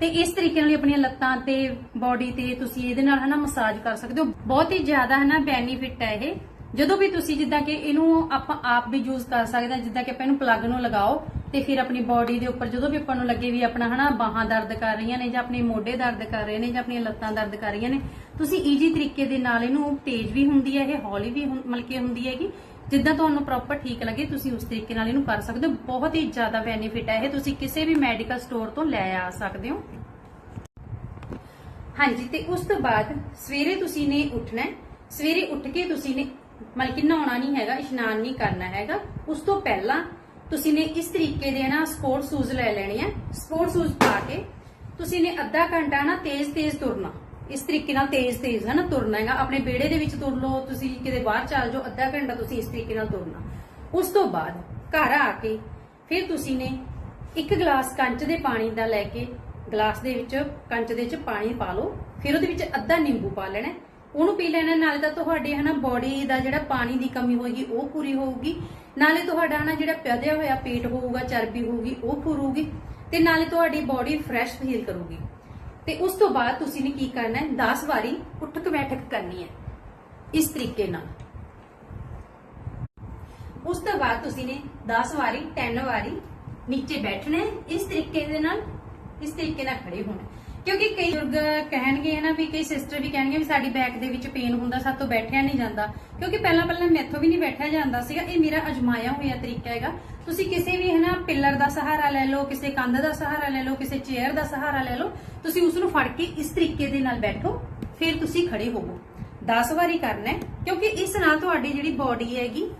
ਤੇ ਇਸ ਤਰੀਕੇ ਨਾਲ ਆਪਣੀਆਂ ਲੱਤਾਂ ਤੇ ਬਾਡੀ ਤੇ ਤੁਸੀਂ ਇਹਦੇ ਨਾਲ ਹਨਾ ਮਸਾਜ ਕਰ ਸਕਦੇ ਹੋ। ਬਹੁਤ ਹੀ ਜ਼ਿਆਦਾ ਹਨਾ ਬੈਨੀਫਿਟ ਹੈ ਇਹ। ਜਦੋਂ ਵੀ ਤੁਸੀਂ ਜਿੱਦਾਂ ਕਿ ਇਹਨੂੰ ਆਪਾਂ ਆਪ ਵੀ ਯੂਜ਼ ਕਰ ਸਕਦੇ ਹਾਂ, ਜਿੱਦਾਂ ਕਿ ਆਪਾਂ ਇਹਨੂੰ ਪਲੱਗ ਨੂੰ ਲਗਾਓ ਤੇ ਫਿਰ ਆਪਣੀ ਬਾਡੀ ਦੇ ਉੱਪਰ ਜਦੋਂ ਵੀ ਆਪਾਂ ਨੂੰ ਲੱਗੇ ਵੀ ਆਪਣਾ ਹਨਾ ਬਾਹਾਂ ਦਰਦ ਕਰ ਰਹੀਆਂ ਨੇ ਜਾਂ ਆਪਣੇ ਮੋਢੇ ਦਰਦ ਕਰ ਰਹੇ ਨੇ ਜਾਂ ਆਪਣੀਆਂ ਲੱਤਾਂ ਦਰਦ ਕਰ ਰਹੀਆਂ ਨੇ, ਤੁਸੀਂ ਈਜੀ ਤਰੀਕੇ ਦੇ ਨਾਲ ਇਹਨੂੰ ਤੇਜ਼ ਵੀ ਹੁੰਦੀ ਹੈ, ਇਹ ਹੌਲੀ ਵੀ ਹੁੰ- ਹੁੰਦੀ ਹੈਗੀ। ਜਿੱਦਾਂ ਤੁਹਾਨੂੰ ਪ੍ਰੋਪਰ ਠੀਕ ਲੱਗੇ, ਤੁਸੀਂ ਉਸ ਤਰੀਕੇ ਨਾਲ ਇਹਨੂੰ ਕਰ ਸਕਦੇ ਹੋ। ਬਹੁਤ ਹੀ ਜ਼ਿਆਦਾ ਬੈਨੀਫਿਟ ਹੈ ਇਹ, ਤੁਸੀਂ ਕਿਸੇ ਵੀ ਮੈਡੀਕਲ ਸਟੋਰ ਤੋਂ ਲੈ ਆ ਸਕਦੇ ਹੋ। ਹਾਂਜੀ, ਤੇ ਉਸ ਤੋਂ ਬਾਅਦ ਸਵੇਰੇ ਤੁਸੀਂ ਨੇ ਉੱਠਣਾ ਸਵੇਰੇ ਉੱਠ ਕੇ ਤੁਸੀਂ ਨੇ ਮਤਲਬ ਕਿ ਨਹਾਉਣਾ ਨਹੀਂ ਹੈਗਾ, ਇਸ਼ਨਾਨ ਨਹੀਂ ਕਰਨਾ ਹੈਗਾ। ਉਸ ਤੋਂ ਪਹਿਲਾਂ ਤੁਸੀਂ ਨੇ ਇਸ ਤਰੀਕੇ ਦੇ ਨਾ ਸਪੋਰਟ ਸ਼ੂਜ਼ ਲੈ ਲੈਣੇ ਆ। ਸਪੋਰਟ ਸ਼ੂਜ਼ ਪਾ ਕੇ ਤੁਸੀਂ ਨੇ ਅੱਧਾ ਘੰਟਾ ਨਾ ਤੇਜ਼-ਤੇਜ਼ ਤੁਰਨਾ। ਇਸ ਤਰੀਕੇ ਨਾਲ ਤੇਜ਼-ਤੇਜ਼ ਹੈ ਤੁਰਨਾ ਹੈਗਾ। ਆਪਣੇ ਵਿਹੜੇ ਦੇ ਵਿੱਚ ਤੁਰ ਲਓ, ਤੁਸੀਂ ਕਿਤੇ ਬਾਹਰ ਚੱਲ ਜਾਓ, ਅੱਧਾ ਘੰਟਾ ਤੁਸੀਂ ਇਸ ਤਰੀਕੇ ਨਾਲ ਤੁਰਨਾ। ਉਸ ਤੋਂ ਬਾਅਦ ਘਰ ਆ ਕੇ ਫਿਰ ਤੁਸੀਂ ਨੇ ਇੱਕ ਗਲਾਸ ਕੰਚ ਦੇ ਪਾਣੀ ਦਾ ਲੈ ਕੇ ਗਲਾਸ ਦੇ ਵਿੱਚ, ਕੰਚ ਦੇ ਵਿੱਚ ਪਾਣੀ ਪਾ ਲਓ। ਫਿਰ ਉਹਦੇ ਵਿੱਚ ਅੱਧਾ ਨਿੰਬੂ ਪਾ ਲੈਣਾ ਉਹਨੂੰ ਪੀ ਲੈਣਾ, ਨਾਲੇ ਤਾਂ ਤੁਹਾਡੇ ਹਨਾ ਬੋਡੀ ਦਾ ਜਿਹੜਾ ਪਾਣੀ ਦੀ ਕਮੀ ਹੋਏਗੀ, ਉਹ ਪੂਰੀ ਹੋਊਗੀ। ਨਾਲੇ ਤੁਹਾਡਾ ਹਨਾ ਜਿਹੜਾ ਪਿਆਦਿਆ ਹੋਇਆ ਪੇਟ ਹੋਊਗਾ, ਚਰਬੀ ਹੋਊਗੀ, ਉਹ ਪੂਰੂਗੀ ਤੇ ਨਾਲੇ ਤੁਹਾਡੀ ਬੋਡੀ ਫਰੈਸ਼ ਫੀਲ ਕਰੂਗੀ। ਤੇ ਉਸ ਤੋਂ ਬਾਅਦ ਤੁਸੀਂ ਨੇ ਕੀ ਕਰਨਾ ਹੈ? 10 ਵਾਰੀ ਉੱਠਕ ਬੈਠਕ ਕਰਨੀ ਹੈ, ਇਸ ਤਰੀਕੇ ਨਾਲ। ਉਸ ਤੋਂ ਬਾਅਦ ਤੁਸੀਂ ਨੇ 10 ਵਾਰੀ 10 ਵਾਰੀ ਨੀਚੇ ਬੈਠਣਾ ਹੈ, ਇਸ ਤਰੀਕੇ ਦੇ ਨਾਲ, ਇਸ ਤਰੀਕੇ ਨਾਲ ਖੜੇ ਹੋਣਾ ਕਿਉਂਕਿ ਕਈ ਬਜ਼ੁਰਗ ਕਹਿਣਗੇ ਨਾ ਵੀ, ਕਈ ਸਿਸਟਰ ਵੀ ਕਹਿਣਗੇ ਵੀ ਸਾਡੀ ਬੈਕ ਦੇ ਵਿੱਚ ਪੇਨ ਹੁੰਦਾ, ਸਾਡੇ ਤੋਂ ਬੈਠਿਆ ਨਹੀਂ ਜਾਂਦਾ। ਕਿਉਂਕਿ ਪਹਿਲਾਂ ਪਹਿਲਾਂ ਮੈਥੋਂ ਵੀ ਨਹੀਂ ਬੈਠਿਆ ਜਾਂਦਾ ਸੀਗਾ। ਇਹ ਮੇਰਾ ਅਜਮਾਇਆ ਹੋਇਆ ਤਰੀਕਾ ਹੈਗਾ। ਤੁਸੀਂ ਕਿਸੇ ਵੀ ਹੈ ਪਿੱਲਰ ਦਾ ਸਹਾਰਾ ਲੈ ਲਓ, ਕਿਸੇ ਕੰਧ ਦਾ ਸਹਾਰਾ ਲੈ ਲਓ, ਕਿਸੇ ਚੇਅਰ ਦਾ ਸਹਾਰਾ ਲੈ ਲਓ, ਤੁਸੀਂ ਉਸ ਨੂੰ ਫੜ ਕੇ ਇਸ ਤਰੀਕੇ ਦੇ ਨਾਲ ਬੈਠੋ, ਫਿਰ ਤੁਸੀਂ ਖੜੇ ਹੋਵੋ। 10 ਵਾਰੀ ਕਰਨਾ ਕਿਉਂਕਿ ਇਸ ਨਾਲ ਤੁਹਾਡੀ ਜਿਹੜੀ ਬਾਡੀ ਹੈਗੀ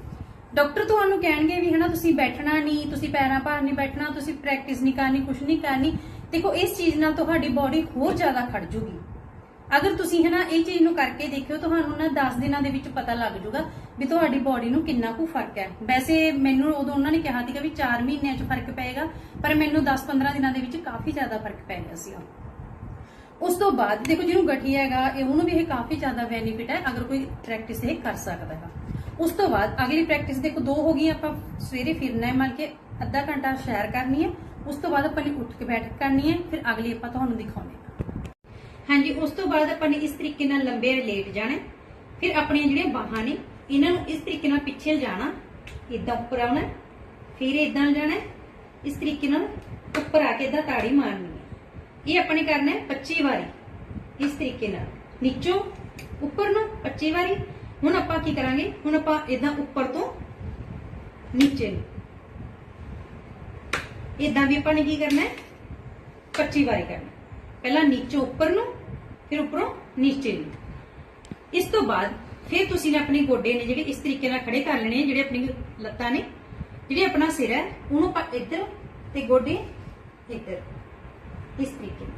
ਡਾਕਟਰ ਤੁਹਾਨੂੰ ਕਹਿਣਗੇ ਵੀ ਹਨਾ ਤੁਸੀਂ ਬੈਠਣਾ ਨਹੀਂ, ਤੁਸੀਂ ਪੈਰਾਂ ਭਾਰ ਨਹੀਂ ਬੈਠਣਾ, ਤੁਸੀਂ ਪ੍ਰੈਕਟਿਸ ਨਹੀਂ ਕਰਨੀ ਕੁਝ ਨਹੀਂ ਕਰਨੀ। ਦੇਖੋ, ਇਸ ਚੀਜ਼ ਨਾਲ ਤੁਹਾਡੀ ਬਾਡੀ ਹੋਰ ਜ਼ਿਆਦਾ ਖੜ ਜੂਗੀ। ਅਗਰ ਤੁਸੀਂ ਹਨਾ ਇਹ ਚੀਜ਼ ਨੂੰ ਕਰਕੇ ਦੇਖਿਓ, ਤੁਹਾਨੂੰ ਨਾ 10 ਦਿਨਾਂ ਦੇ ਵਿੱਚ ਪਤਾ ਲੱਗ ਜਾਊਗਾ ਵੀ ਤੁਹਾਡੀ ਬਾਡੀ ਨੂੰ ਕਿੰਨਾ ਕੁ ਫ਼ਰਕ ਹੈ। ਵੈਸੇ ਮੈਨੂੰ ਉਦੋਂ ਉਹਨਾਂ ਨੇ ਕਿਹਾ ਸੀਗਾ ਵੀ 4 ਮਹੀਨਿਆਂ 'ਚ ਫ਼ਰਕ ਪਏਗਾ, ਪਰ ਮੈਨੂੰ 10-15 ਦਿਨਾਂ ਦੇ ਵਿੱਚ ਕਾਫੀ ਜ਼ਿਆਦਾ ਫ਼ਰਕ ਪੈ ਗਿਆ ਸੀਗਾ। ਉਸ ਤੋਂ ਬਾਅਦ ਦੇਖੋ, ਜਿਹਨੂੰ ਗਠੀਆ ਹੈਗਾ, ਇਹ ਉਹਨੂੰ ਵੀ ਇਹ ਕਾਫੀ ਜ਼ਿਆਦਾ ਬੈਨੀਫਿਟ ਹੈ, ਅਗਰ ਕੋਈ ਪ੍ਰੈਕਟਿਸ ਇਹ ਕਰ ਸਕਦਾ ਹੈ ਉਸ ਤੋਂ ਬਾਅਦ ਅਗਲੀ ਪ੍ਰੈਕਟਿਸ ਦੇਖੋ, ਦੋ ਹੋ ਗਈ ਆਪਾਂ ਸਵੇਰੇ ਫਿਰਨਾ ਹੈ, ਮਤਲਬ ਕਿ ਅੱਧਾ ਘੰਟਾ ਸੈਰ ਕਰਨੀ ਹੈ ਉਸ ਤੋਂ ਬਾਅਦ ਆਪਾਂ ਨੇ ਉੱਠ ਕੇ ਬੈਠਕ ਕਰਨੀ ਹੈ, ਫਿਰ ਅਗਲੀ ਆਪਾਂ ਤੁਹਾਨੂੰ ਦਿਖਾਉਣੇ ਹਾਂਜੀ, ਉਸ ਤੋਂ ਬਾਅਦ ਆਪਾਂ ਨੇ ਇਸ ਤਰੀਕੇ ਨਾਲ ਲੰਬੇ ਲੇਟ ਜਾਣਾ ਫਿਰ ਆਪਣੀਆਂ ਜਿਹੜੀਆਂ ਬਾਹਾਂ ਨੇ, ਇਹਨਾਂ ਨੂੰ ਇਸ ਤਰੀਕੇ ਨਾਲ ਪਿੱਛੇ ਜਾਣਾ ਇਦਾਂ ਉੱਪਰ ਆਉਣਾ ਫਿਰ ਇਦਾਂ ਜਾਣਾ ਇਸ ਤਰੀਕੇ ਨਾਲ ਉੱਪਰ ਆ ਕੇ ਇਦਾਂ ਤਾੜੀ ਮਾਰਨੀ ਹੈ। ਇਹ ਆਪਾਂ ਕਰਨਾ ਹੈ 25 ਵਾਰੀ। ਇਸ ਤਰੀਕੇ ਨਾਲ। ਨੀਚੋਂ ਉੱਪਰ ਨੂੰ 25 ਵਾਰੀ। ਹੁਣ ਆਪਾਂ ਕੀ ਕਰਾਂਗੇ? ਹੁਣ ਆਪਾਂ ਇਦਾਂ ਉੱਪਰ ਤੋਂ ਨੀਚੇ ਨੂੰ। ਇਦਾਂ ਵੀ ਆਪਾਂ ਨੇ ਕੀ ਕਰਨਾ ਹੈ? 25 ਵਾਰੀ ਕਰਨਾ ਪਹਿਲਾਂ ਨੀਚੋਂ ਉੱਪਰ ਨੂੰ, ਫਿਰ ਉੱਪਰੋਂ ਨੀਚੇ ਨੂੰ। ਇਸ ਤੋਂ ਬਾਅਦ ਫਿਰ ਤੁਸੀਂ ਨੇ ਆਪਣੇ ਗੋਡੇ ਨੇ ਜਿਹੜੇ ਇਸ ਤਰੀਕੇ ਨਾਲ ਖੜੇ ਕਰ ਲੈਣੇ ਜਿਹੜੇ ਆਪਣੀ ਲੱਤਾਂ ਨੇ, ਜਿਹੜੇ ਆਪਣਾ ਸਿਰ ਹੈ, ਉਹਨੂੰ ਆਪਾਂ ਇੱਧਰ ਤੇ ਗੋਡੇ ਇੱਧਰ, ਇਸ ਤਰੀਕੇ ਨਾਲ।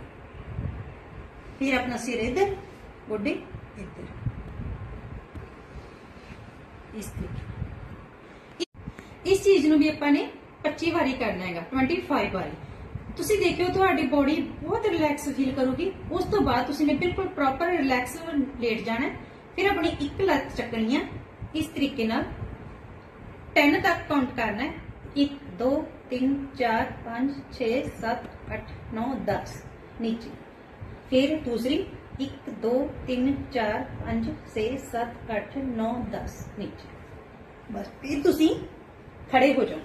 ਫਿਰ ਆਪਣਾ ਸਿਰ ਇੱਧਰ, ਗੋਡੇ ਇੱਧਰ। ਇਸ ਤਰੀਕੇ ਇਸ ਚੀਜ਼ ਨੂੰ ਵੀ ਆਪਾਂ ਨੇ 25 ਵਾਰੀ ਕਰਨਾ ਹੈਗਾ 25 ਵਾਰੀ। ਤੁਸੀਂ ਦੇਖਿਓ, ਤੁਹਾਡੀ ਬੋਡੀ ਬਹੁਤ ਰਿਲੈਕਸ ਫੀਲ ਕਰੂਗੀ। ਉਸ ਤੋਂ ਬਾਅਦ ਤੁਸੀਂ ਨੇ ਬਿਲਕੁਲ ਪ੍ਰੋਪਰ ਰਿਲੈਕਸ ਲੇਟ ਜਾਣਾ ਫਿਰ ਆਪਣੀ ਇੱਕ ਲੱਤ ਚੱਕਣੀ ਆ, ਇਸ ਤਰੀਕੇ ਨਾਲ। 10 ਤੱਕ ਕਾਊਂਟ ਕਰਨਾ ਹੈ। 1 2 3 4 5 6 7 8 9 10 ਨੀਚੇ। ਫਿਰ ਦੂਸਰੀ 1 2 3 4 5 6 7 8 9 10 ਨੀਚੇ। ਬਸ, ਫਿਰ ਤੁਸੀਂ ਖੜੇ ਹੋ ਜਾਓ।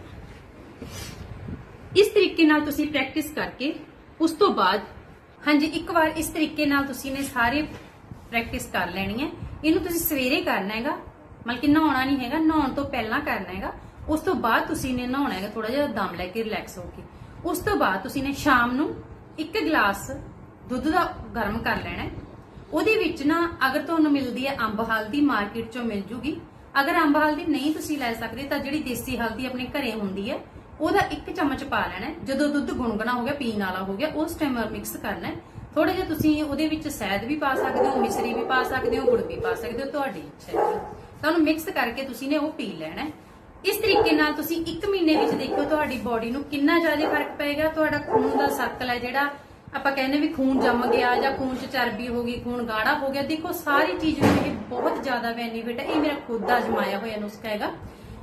ਇਸ ਤਰੀਕੇ ਨਾਲ ਤੁਸੀਂ ਪ੍ਰੈਕਟਿਸ ਕਰਕੇ, ਉਸ ਤੋਂ ਬਾਅਦ, ਹਾਂਜੀ, ਇੱਕ ਵਾਰ ਇਸ ਤਰੀਕੇ ਨਾਲ ਤੁਸੀਂ ਨੇ ਸਾਰੇ ਪ੍ਰੈਕਟਿਸ ਕਰ ਲੈਣੀ ਹੈ। ਇਹਨੂੰ ਤੁਸੀਂ ਸਵੇਰੇ ਕਰਨਾ ਹੈਗਾ, ਮਤਲਬ ਕਿ ਨਹਾਉਣਾ ਨਹੀਂ ਹੈਗਾ, ਨਹਾਉਣ ਤੋਂ ਪਹਿਲਾਂ ਕਰਨਾ ਹੈਗਾ। ਉਸ ਤੋਂ ਬਾਅਦ ਤੁਸੀਂ ਨੇ ਨਹਾਉਣਾ ਹੈਗਾ ਥੋੜਾ ਜਿਹਾ ਦਮ ਲੈ ਕੇ ਰਿਲੈਕਸ ਹੋ ਕੇ। ਉਸ ਤੋਂ ਬਾਅਦ ਤੁਸੀਂ ਨੇ ਸ਼ਾਮ ਨੂੰ ਇੱਕ ਗਲਾਸ ਦੁੱਧ ਦਾ ਗਰਮ ਕਰ ਲੈਣਾ ਉਹਦੇ ਵਿੱਚ ਨਾ, ਅਗਰ ਤੁਹਾਨੂੰ ਮਿਲਦੀ ਹੈ ਅੰਬ ਹਲਦੀ ਮਾਰਕੀਟ ਚੋਂ ਮਿਲ ਜੂਗੀ। ਅਗਰ ਅੰਬ ਹਲਦੀ ਨਹੀਂ ਤੁਸੀਂ ਲੈ ਸਕਦੇ, ਤਾਂ ਜਿਹੜੀ ਦੇਸੀ ਹਲਦੀ ਆਪਣੇ ਘਰੇ ਹੁੰਦੀ ਹੈ ਉਹਦਾ ਇੱਕ ਚਮਚ ਪਾ ਲੈਣਾ ਜਦੋਂ ਦੁੱਧ ਗੁਣਗੁਣਾ ਹੋ ਗਿਆ, ਪੀਣ ਵਾਲਾ ਹੋ ਗਿਆ, ਉਸ ਟਾਈਮ ਮਿਕਸ ਕਰਨਾ ਥੋੜਾ ਜਿਹਾ ਤੁਸੀਂ ਉਹਦੇ ਵਿੱਚ ਸ਼ਹਿਦ ਵੀ ਪਾ ਸਕਦੇ ਹੋ, ਮਿਸਰੀ ਵੀ ਪਾ ਸਕਦੇ ਹੋ, ਗੁੜ ਵੀ ਪਾ ਸਕਦੇ ਹੋ, ਤੁਹਾਡੀ ਇੱਛਾ ਹੈ। ਤਾਂ ਮਿਕਸ ਕਰਕੇ ਤੁਸੀਂ ਨੇ ਉਹ ਪੀ ਲੈਣਾ ਇਸ ਤਰੀਕੇ ਨਾਲ ਤੁਸੀਂ 1 ਮਹੀਨੇ ਵਿੱਚ ਦੇਖੋ ਤੁਹਾਡੀ ਬਾਡੀ ਨੂੰ ਕਿੰਨਾ ਜ਼ਿਆਦਾ ਫ਼ਰਕ ਪਏਗਾ। ਤੁਹਾਡਾ ਖੂਨ ਦਾ ਸਰਕਲ ਹੈ ਜਿਹੜਾ, ਆਪਾਂ ਕਹਿੰਦੇ ਵੀ ਖੂਨ ਜੰਮ ਗਿਆ ਜਾਂ ਖੂਨ 'ਚ ਚਰਬੀ ਹੋ ਗਈ, ਖੂਨ ਗਾੜਾ ਹੋ ਗਿਆ। ਦੇਖੋ, ਸਾਰੀ ਚੀਜ਼ ਨੂੰ ਇਹ ਬਹੁਤ ਜ਼ਿਆਦਾ ਬੈਨੀਫਿਟ ਹੈ। ਇਹ ਮੇਰਾ ਖੁਦ ਦਾ ਅਜਮਾਇਆ ਹੋਇਆ ਨੁਸਖਾ ਹੈਗਾ।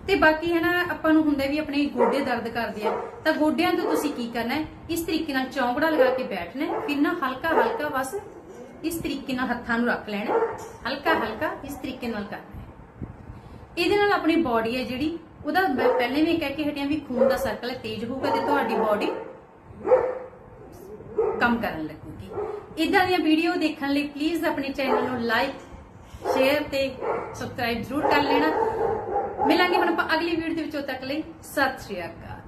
ਤੇ ਬਾਕੀ ਹੈ ਨਾ, ਆਪਾਂ ਨੂੰ ਹੁੰਦਾ ਵੀ ਆਪਣੇ ਗੋਡੇ ਦਰਦ ਕਰਦੇ ਆ। ਤਾਂ ਗੋਡਿਆਂ ਤੋਂ ਤੁਸੀਂ ਕੀ ਕਰਨਾ ਹੈ? ਇਸ ਤਰੀਕੇ ਨਾਲ ਚੌਂਕੜਾ ਲਗਾ ਕੇ ਬੈਠਣਾ ਫਿਰ ਨਾ ਹਲਕਾ ਹਲਕਾ ਬਸ ਇਸ ਤਰੀਕੇ ਨਾਲ ਹੱਥਾਂ ਨੂੰ ਰੱਖ ਲੈਣਾ ਹਲਕਾ ਹਲਕਾ ਇਸ ਤਰੀਕੇ ਨਾਲ ਕਰਨਾ ਇਹਦੇ ਨਾਲ ਆਪਣੀ ਬਾਡੀ ਹੈ ਜਿਹੜੀ, ਉਹਦਾ ਪਹਿਲੇ ਵੀ ਕਹਿ ਕੇ ਹਟਿਆ ਵੀ ਖੂਨ ਦਾ ਸਰਕਲ ਤੇਜ਼ ਹੋਊਗਾ ਤੇ ਤੁਹਾਡੀ ਬਾਡੀ ਕੰਮ ਕਰਨ ਲੱਗੂਗੀ। ਇਦਾਂ ਦੀਆਂ ਵੀਡੀਓ ਦੇਖਣ ਲਈ ਪਲੀਜ਼ ਆਪਣੇ ਚੈਨਲ ਨੂੰ ਲਾਈਕ ਸ਼ੇਅਰ ਤੇ ਸਬਸਕ੍ਰਾਈਬ ਜ਼ਰੂਰ ਕਰ ਲੈਣਾ। ਮਿਲਾਂਗੇ ਹੁਣ ਆਪਾਂ ਅਗਲੀ ਵੀਡੀਓ ਦੇ ਵਿੱਚ ਉਦੋਂ ਤੱਕ ਲਈ ਸਤਿ ਸ਼੍ਰੀ ਅਕਾਲ।